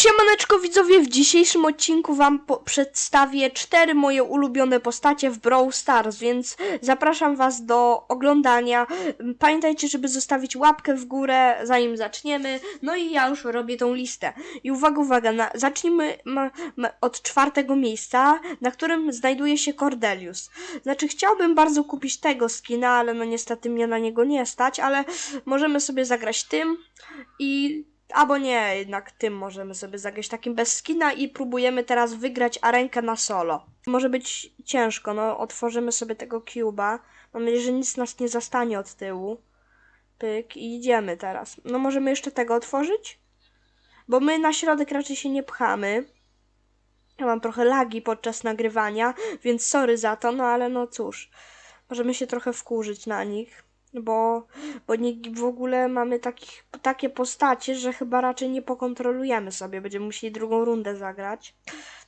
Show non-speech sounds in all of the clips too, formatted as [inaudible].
Siemaneczko widzowie, w dzisiejszym odcinku wam przedstawię cztery moje ulubione postacie w Brawl Stars, więc zapraszam was do oglądania. Pamiętajcie, żeby zostawić łapkę w górę, zanim zaczniemy. No i ja już robię tą listę. I uwaga, uwaga, na, zacznijmy ma, ma, od czwartego miejsca, na którym znajduje się Cordelius. Znaczy, chciałbym bardzo kupić tego skina, ale no niestety mnie na niego nie stać, ale możemy sobie zagrać tym i Albo nie, jednak tym możemy sobie zagrać takim bez skina i próbujemy teraz wygrać arenkę na solo. Może być ciężko, no otworzymy sobie tego cuba. Mam nadzieję, że nic nas nie zastanie od tyłu. Pyk i idziemy teraz. No możemy jeszcze tego otworzyć? Bo my na środek raczej się nie pchamy. Ja mam trochę lagi podczas nagrywania, więc sorry za to, no ale no cóż. Możemy się trochę wkurzyć na nich bo, bo nie, w ogóle mamy takich, takie postacie, że chyba raczej nie pokontrolujemy sobie. Będziemy musieli drugą rundę zagrać.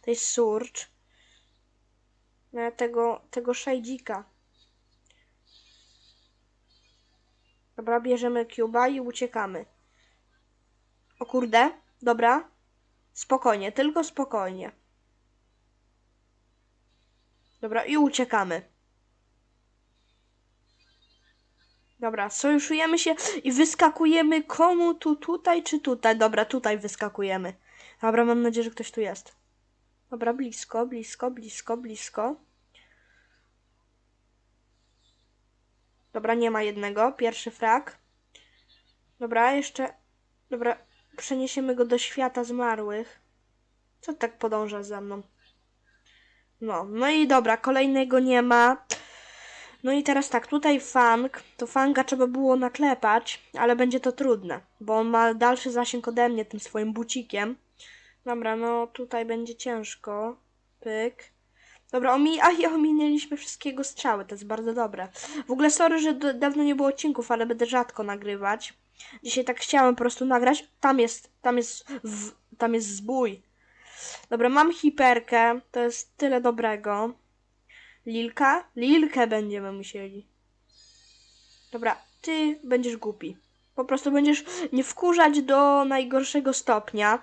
To jest Surge. No tego, tego Shadika. Dobra, bierzemy Cuba i uciekamy. O kurde, dobra. Spokojnie, tylko spokojnie. Dobra, i uciekamy. Dobra, sojuszujemy się i wyskakujemy komu tu, tutaj czy tutaj? Dobra, tutaj wyskakujemy. Dobra, mam nadzieję, że ktoś tu jest. Dobra, blisko, blisko, blisko, blisko. Dobra, nie ma jednego. Pierwszy frak. Dobra, jeszcze... Dobra, przeniesiemy go do świata zmarłych. Co tak podąża za mną? No, no i dobra, kolejnego nie ma. No i teraz tak, tutaj Fang, to Fanga trzeba było naklepać, ale będzie to trudne, bo on ma dalszy zasięg ode mnie tym swoim bucikiem. Dobra, no tutaj będzie ciężko. Pyk. Dobra, omi [laughs] a i ominęliśmy wszystkiego strzały, to jest bardzo dobre. W ogóle sorry, że dawno nie było odcinków, ale będę rzadko nagrywać. Dzisiaj tak chciałem po prostu nagrać. Tam jest, tam jest, tam jest zbój. Dobra, mam hiperkę, to jest tyle dobrego. Lilka? Lilkę będziemy musieli. Dobra, ty będziesz głupi. Po prostu będziesz nie wkurzać do najgorszego stopnia.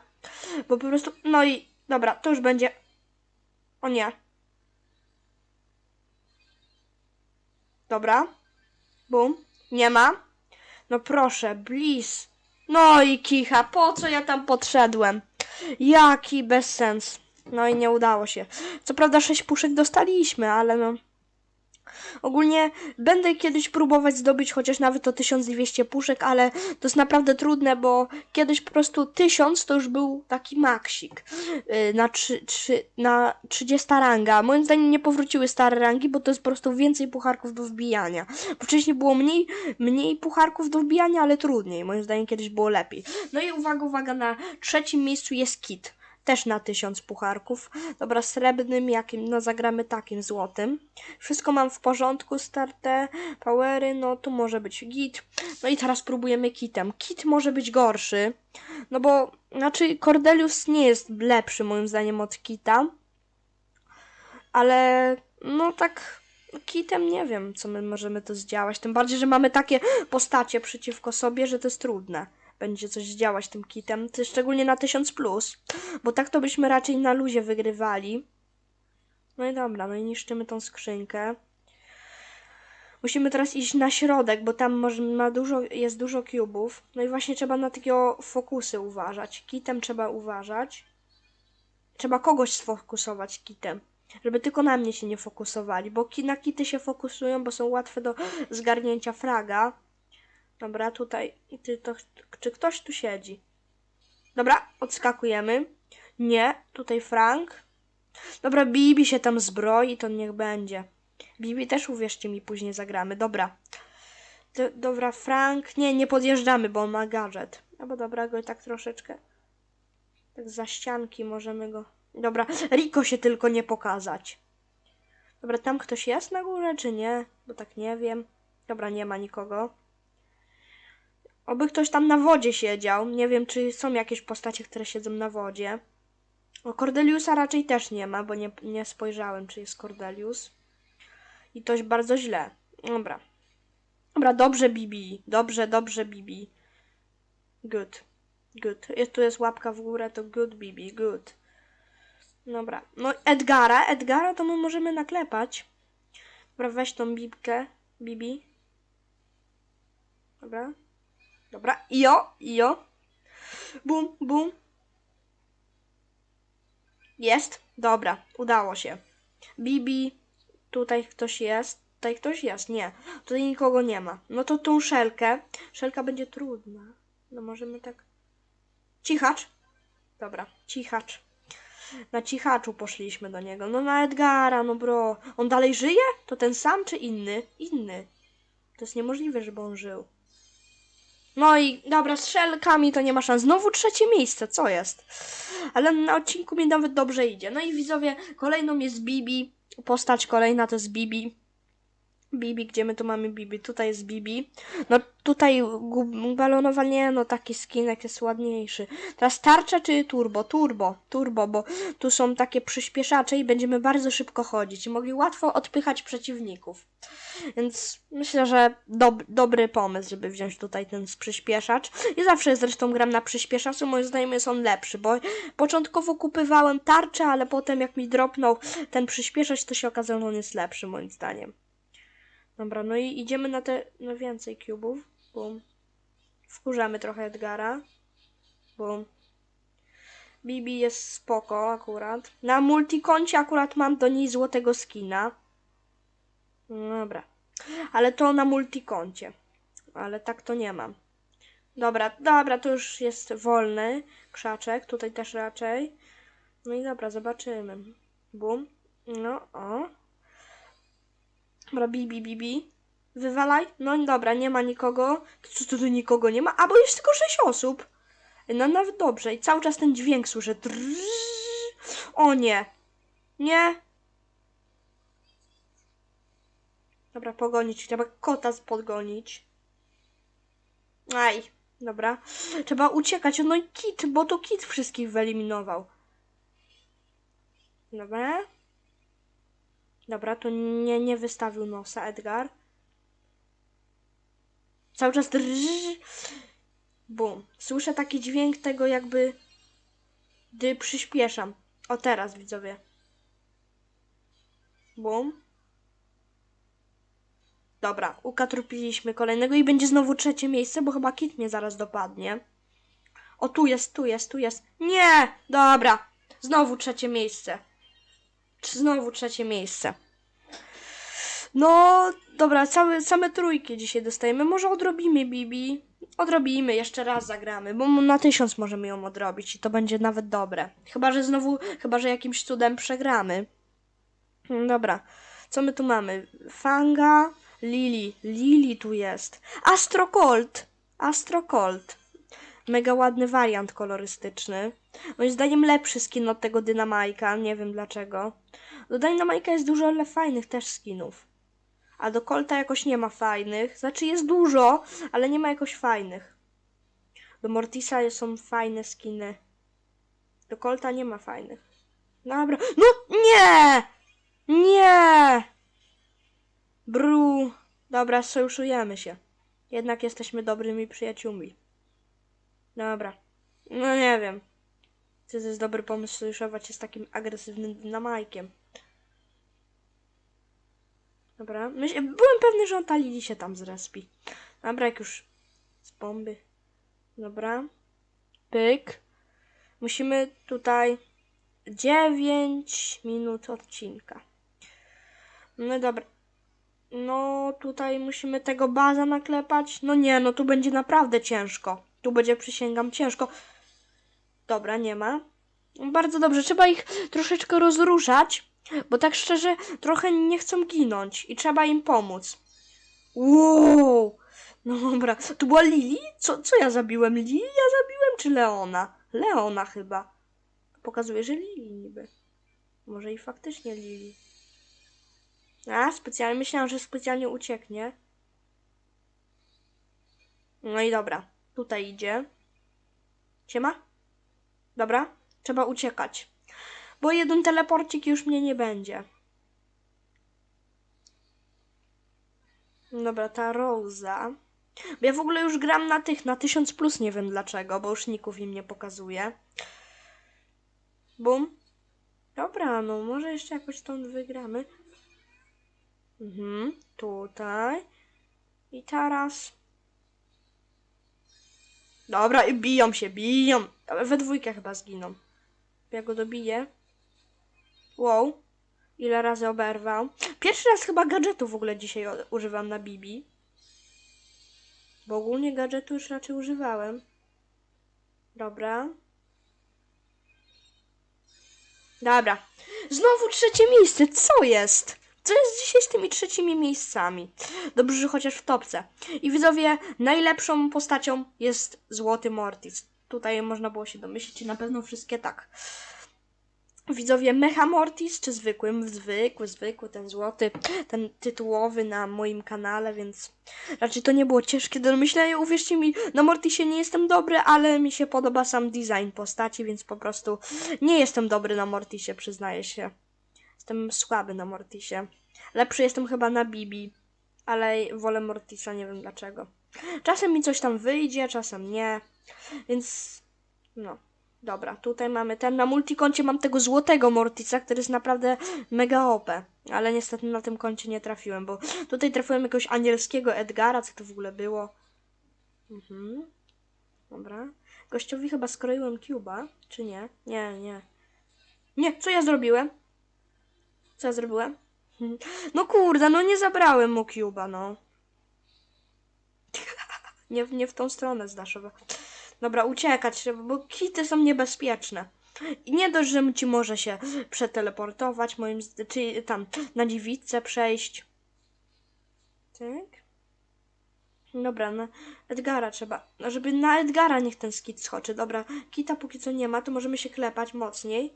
Bo po prostu. No i dobra, to już będzie. O nie. Dobra. Bum. Nie ma. No proszę, bliz. No i kicha, po co ja tam podszedłem? Jaki bezsens. No i nie udało się. Co prawda 6 puszek dostaliśmy, ale no. Ogólnie będę kiedyś próbować zdobyć chociaż nawet o 1200 puszek, ale to jest naprawdę trudne, bo kiedyś po prostu 1000 to już był taki maksik yy, na, 3, 3, na 30 ranga. Moim zdaniem nie powróciły stare rangi, bo to jest po prostu więcej pucharków do wbijania. Wcześniej było mniej, mniej pucharków do wbijania, ale trudniej. Moim zdaniem kiedyś było lepiej. No i uwaga, uwaga, na trzecim miejscu jest Kit też na tysiąc pucharków. Dobra, srebrnym jakim, no zagramy takim złotym. Wszystko mam w porządku, starte, powery, no tu może być git. No i teraz próbujemy kitem. Kit może być gorszy, no bo, znaczy Cordelius nie jest lepszy moim zdaniem od kita, ale no tak kitem nie wiem, co my możemy to zdziałać. Tym bardziej, że mamy takie postacie przeciwko sobie, że to jest trudne będzie coś zdziałać tym kitem, to szczególnie na 1000 plus, bo tak to byśmy raczej na luzie wygrywali. No i dobra, no i niszczymy tą skrzynkę. Musimy teraz iść na środek, bo tam może ma dużo, jest dużo cubów. No i właśnie trzeba na takiego fokusy uważać. Kitem trzeba uważać. Trzeba kogoś sfokusować kitem. Żeby tylko na mnie się nie fokusowali, bo na kity się fokusują, bo są łatwe do zgarnięcia fraga. Dobra, tutaj. Ty, to, czy ktoś tu siedzi? Dobra, odskakujemy. Nie, tutaj Frank. Dobra, Bibi się tam zbroi, to niech będzie. Bibi też uwierzcie mi, później zagramy. Dobra. D dobra, Frank. Nie, nie podjeżdżamy, bo on ma gadżet. Albo dobra, go tak troszeczkę. Tak za ścianki możemy go. Dobra, Riko się tylko nie pokazać. Dobra, tam ktoś jest na górze, czy nie? Bo tak nie wiem. Dobra, nie ma nikogo. Oby ktoś tam na wodzie siedział. Nie wiem, czy są jakieś postacie, które siedzą na wodzie. O, Cordeliusa raczej też nie ma, bo nie, nie spojrzałem, czy jest Cordelius. I toś bardzo źle. Dobra. Dobra, dobrze Bibi. Dobrze, dobrze Bibi. Good. Good. Jest, tu jest łapka w górę, to good, Bibi, good. Dobra. No Edgara, Edgara to my możemy naklepać. Dobra, weź tą bibkę, Bibi. Dobra. Dobra, jo, jo. Bum, bum. Jest. Dobra, udało się. Bibi, tutaj ktoś jest. Tutaj ktoś jest, nie. Tutaj nikogo nie ma. No to tą szelkę. Szelka będzie trudna. No możemy tak. Cichacz. Dobra, cichacz. Na cichaczu poszliśmy do niego. No na Edgara, no bro. On dalej żyje? To ten sam czy inny? Inny. To jest niemożliwe, żeby on żył. No i dobra, z szelkami to nie ma szans. Znowu trzecie miejsce, co jest? Ale na odcinku mi nawet dobrze idzie. No i widzowie, kolejną jest Bibi. Postać kolejna to jest Bibi. Bibi, gdzie my tu mamy Bibi? Tutaj jest Bibi. No tutaj balonowa nie, no taki skinek jest ładniejszy. Teraz tarcza czy turbo? Turbo, turbo, bo tu są takie przyspieszacze i będziemy bardzo szybko chodzić i mogli łatwo odpychać przeciwników. Więc myślę, że dob- dobry pomysł, żeby wziąć tutaj ten przyspieszacz. I zawsze zresztą gram na przyspieszaczu, moim zdaniem jest on lepszy, bo początkowo kupywałem tarczę, ale potem jak mi dropnął ten przyspieszacz, to się okazało, że on jest lepszy moim zdaniem. Dobra, no i idziemy na te, no więcej cubów. Bum. Wkurzamy trochę Edgara. Bum. Bibi jest spoko akurat. Na multikoncie akurat mam do niej złotego skina. Dobra. Ale to na multikoncie. Ale tak to nie mam. Dobra, dobra, to już jest wolny krzaczek. Tutaj też raczej. No i dobra, zobaczymy. Bum. No, o. Dobra, bibi, bibi. Wywalaj. No dobra, nie ma nikogo. Co tu, tu nikogo nie ma? A, bo jest tylko sześć osób. No nawet dobrze. I cały czas ten dźwięk słyszę. Drrrr. O nie. Nie. Dobra, pogonić. Trzeba kota podgonić. Aj. Dobra. Trzeba uciekać. No i kit, bo to kit wszystkich wyeliminował. Dobra. Dobra, to nie, nie wystawił nosa Edgar. Cały czas drży. Bum. Słyszę taki dźwięk tego jakby... Gdy przyspieszam. O teraz, widzowie. Bum. Dobra, ukatrupiliśmy kolejnego i będzie znowu trzecie miejsce, bo chyba kit mnie zaraz dopadnie. O, tu jest, tu jest, tu jest. Nie! Dobra. Znowu trzecie miejsce. Znowu trzecie miejsce. No, dobra, całe, same trójki dzisiaj dostajemy. Może odrobimy Bibi. Odrobimy, jeszcze raz zagramy, bo na tysiąc możemy ją odrobić i to będzie nawet dobre. Chyba, że znowu, chyba, że jakimś cudem przegramy. Hmm, Dobra, co my tu mamy? Fanga, Lili, Lili tu jest. Astro Colt, Astro Colt. Mega ładny wariant kolorystyczny. Moim zdaniem lepszy skin od tego Dynamajka, nie wiem dlaczego. Do Dynamajka jest dużo ale fajnych też skinów. A do Colta jakoś nie ma fajnych. Znaczy jest dużo, ale nie ma jakoś fajnych. Do Mortisa są fajne skiny. Do Colta nie ma fajnych. Dobra. No nie! Nie! Bru. Dobra, sojuszujemy się. Jednak jesteśmy dobrymi przyjaciółmi. Dobra. No nie wiem. Czy to jest dobry pomysł sojuszować się z takim agresywnym dynamajkiem. Dobra. Myśl, byłem pewny, że on ta Lili się tam zrespi. Dobra, jak już z bomby. Dobra. Pyk. Musimy tutaj 9 minut odcinka. No dobra. No tutaj musimy tego baza naklepać. No nie, no tu będzie naprawdę ciężko. Tu będzie, przysięgam, ciężko. Dobra, nie ma. Bardzo dobrze, trzeba ich troszeczkę rozruszać, bo tak szczerze trochę nie chcą ginąć i trzeba im pomóc. Wow! No dobra, tu była Lili? Co, co ja zabiłem? Lili ja zabiłem czy Leona? Leona chyba. Pokazuje, że Lili niby. Może i faktycznie Lili. A, specjalnie myślałam, że specjalnie ucieknie. No i dobra, tutaj idzie. Siema? Dobra, trzeba uciekać. Bo jeden teleporcik już mnie nie będzie. Dobra, ta Rosa. Bo ja w ogóle już gram na tych, na 1000 plus, nie wiem dlaczego, bo już ników im nie pokazuje. Bum. Dobra, no może jeszcze jakoś stąd wygramy. Mhm, tutaj. I teraz. Dobra, i biją się, biją. Ale We dwójkę chyba zginą. Ja go dobiję. Wow. Ile razy oberwał. Pierwszy raz chyba gadżetu w ogóle dzisiaj używam na Bibi. Bo ogólnie gadżetu już raczej używałem. Dobra. Dobra. Znowu trzecie miejsce. Co jest? Co jest dzisiaj z tymi trzecimi miejscami? Dobrze, że chociaż w topce. I widzowie, najlepszą postacią jest Złoty Mortis. Tutaj można było się domyślić i na pewno wszystkie tak. Widzowie, Mecha Mortis czy zwykłym? Zwykły, zwykły, ten złoty, ten tytułowy na moim kanale, więc raczej to nie było ciężkie do myślenia. Uwierzcie mi, na Mortisie nie jestem dobry, ale mi się podoba sam design postaci, więc po prostu nie jestem dobry na Mortisie, przyznaję się. Jestem słaby na Mortisie. Lepszy jestem chyba na Bibi, ale wolę Mortisa, nie wiem dlaczego. Czasem mi coś tam wyjdzie, czasem nie, więc no. Dobra, tutaj mamy ten. Na multikoncie mam tego złotego Mortisa, który jest naprawdę mega OP. Ale niestety na tym koncie nie trafiłem, bo tutaj trafiłem jakiegoś anielskiego Edgara, co to w ogóle było. Mhm. Dobra. Gościowi chyba skroiłem Cuba, czy nie? Nie, nie. Nie, co ja zrobiłem? Co ja zrobiłem? [laughs] No kurde, no nie zabrałem mu Cuba, no. [laughs] nie, nie w tą stronę zdaszowa. Dobra, uciekać trzeba, bo kity są niebezpieczne. I nie dość, że ci może się przeteleportować, moim czy tam na dziewicę przejść. Tak. Dobra, na Edgara trzeba. No, żeby na Edgara niech ten skit skoczy. Dobra, kita póki co nie ma, to możemy się klepać mocniej.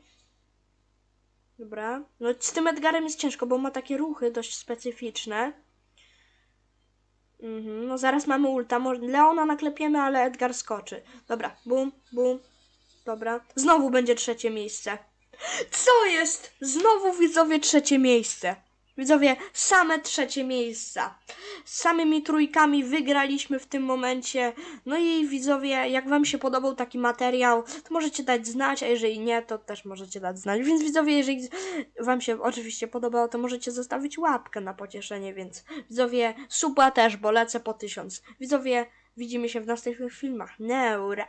Dobra. No z tym Edgarem jest ciężko, bo ma takie ruchy dość specyficzne. Mhm, no zaraz mamy ulta. Leona naklepiemy, ale Edgar skoczy. Dobra, bum, bum. Dobra. Znowu będzie trzecie miejsce. Co jest? Znowu widzowie trzecie miejsce. Widzowie, same trzecie miejsca. Z samymi trójkami wygraliśmy w tym momencie. No i widzowie, jak wam się podobał taki materiał, to możecie dać znać, a jeżeli nie, to też możecie dać znać. Więc widzowie, jeżeli wam się oczywiście podobało, to możecie zostawić łapkę na pocieszenie, więc widzowie, suba też, bo lecę po tysiąc. Widzowie, widzimy się w następnych filmach. Neura!